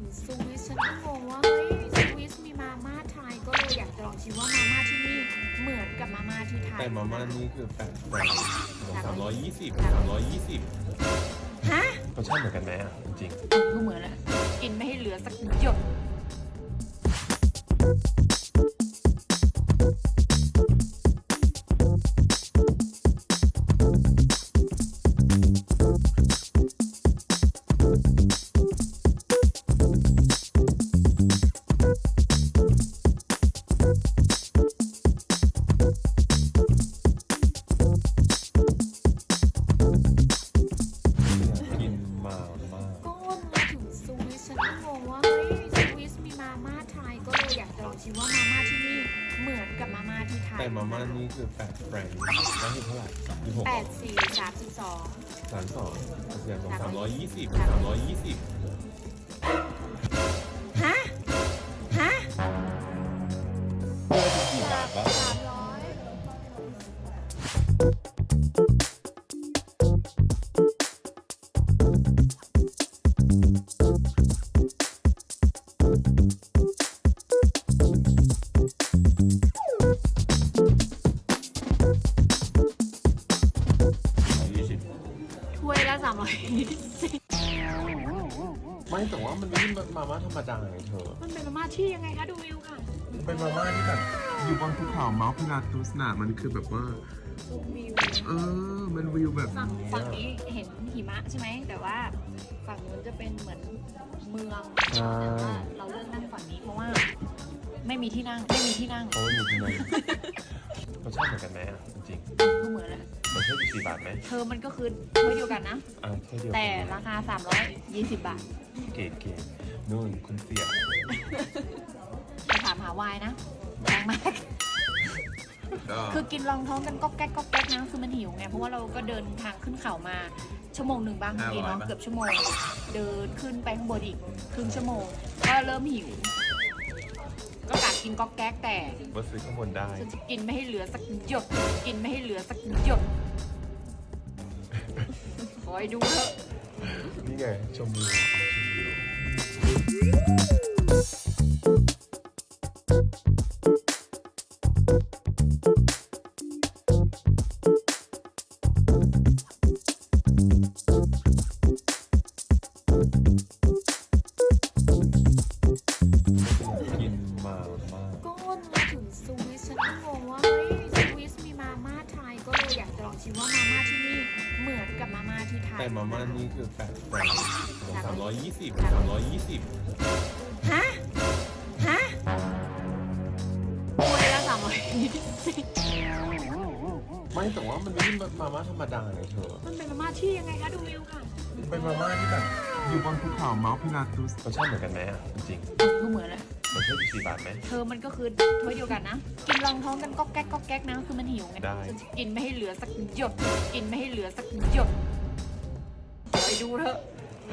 ถึงสวิสฉันก็งงว่าเฮ้ยสวิสมีมาม่าไทยก็เลยอยากจะลองชิมว่ามาม่าที่นี่เหมือนกับมาม่าที่ไทยแต่มาม่านี่คือแปดแปดสามร้อยยี่สิบสามสามร้ร้ออยยยี่สิบฮะรสชาติเหมือนกันไหมอะจริงก็เหมือนแหละกินไม่ให้เหลือสักหยด เลยอยากจะลองชิมว่ามาม่าที่นี่เหมือนกับมาม่าที่ไทยแต่มาม่านี่คือแปดแฟรงค์นั่นคือเท่าไหร่ยี่หกแปดสี่สามสิบสองสามสองเสียงสองสาสามมร้ร้ออยยยี่ยี่สิสิบบสามร้อยยี่สิบฮะ ฮะเพื่อสิบกี่บาทปะสามร้อยยี่ ร้อยยี่สิบไม่แต่ว่ามันไม่ใช่มาม่าธรรมดาไงเธอ มันเป็นมาม่าที่ยังไงคะดูวิวค่ะเป็นมาม่าที่แบบอยู่บนภูเขาเมาส์พิลาตุสน่ะมันคือแบบว่าวิวเออ มันวิวแบบฝั่งนี้ฝั่งนี้เห็นหิมะใช่ไหมแต่ว่าฝั่งนู้นจะเป็นเหมือนเมืองใช่แต่ว่าเราเลือกนั่งฝั่งนี้เพราะว่า ไม่มีที่นั่งไม่มีที่นั่งโอ้ยอยู่ที่ไหนรสชาติเหมือนกันไหมอะจริงก็เหมือนแหละๆ มันแค่กี่บาทไหมเธอมันก็คือถ้วยเดียวกันนะอะแค่เดียวแต่ราคา 320 บาทเก๋เก๋ๆนู่นคุณเสียจะถามหาวายนะแพงมากคือกินรองท้องกันก๊อกแก๊กก๊อกแก๊กนะคือมันหิวไง เพราะว่าเราก็เดินทางขึ้นเขามา ชั่วโมงหนึ่งบ้างเมื่อกี้เนาะเกือบชั่วโมง เดินขึ้นไปข้างบนอีกครึ่งชั่วโมง ก็เริ่มหิว ก็กะกินก๊อกแก๊กแต่มาซื้อข้างบนได้ ฉันจะกินไม่ให้เหลือสักหยด กินไม่ให้เหลือสักหยด คอยดูเถอะ นี่ไงชมวิวอ๋อชมวิวากก็มาถึงสวิสฉันก็งงว่าเฮ้ยสวิสมีมาม่าไทยก็เลยอยากจะลองชิมว่ามาม่าที่นี่เหมือนกับมาม่าที่ไทยแต่มาม่านี่คือแปดแฟรงค์สามร้อยยี่สิบสามร้อยยี่สิบฮะฮะถ้วยละสามร้อยยี่สิบ ไม่แต่ว่ามันไม่ใช่มาม่าธรรมดาไงเธอ มันเป็นมาม่าที่ยังไงคะดูวิวค่ะเป็นมาม่าที่แบบอยู่บนภูเขาเมาส์พิลาตุสรสชาติเหมือนกันไหมอะจริงก็เหมือนแหละๆมันแค่กี่บาทไหมเธอมันก็คือถ้วยเดียวกันนะ กินรองท้องกันก๊อกแก๊กก๊อกแก๊กนะคือมันหิวไงได้ฉันจะกินไม่ให้เหลือสักหยดกินไม่ให้เหลือสักหยดคอยดูเถอะ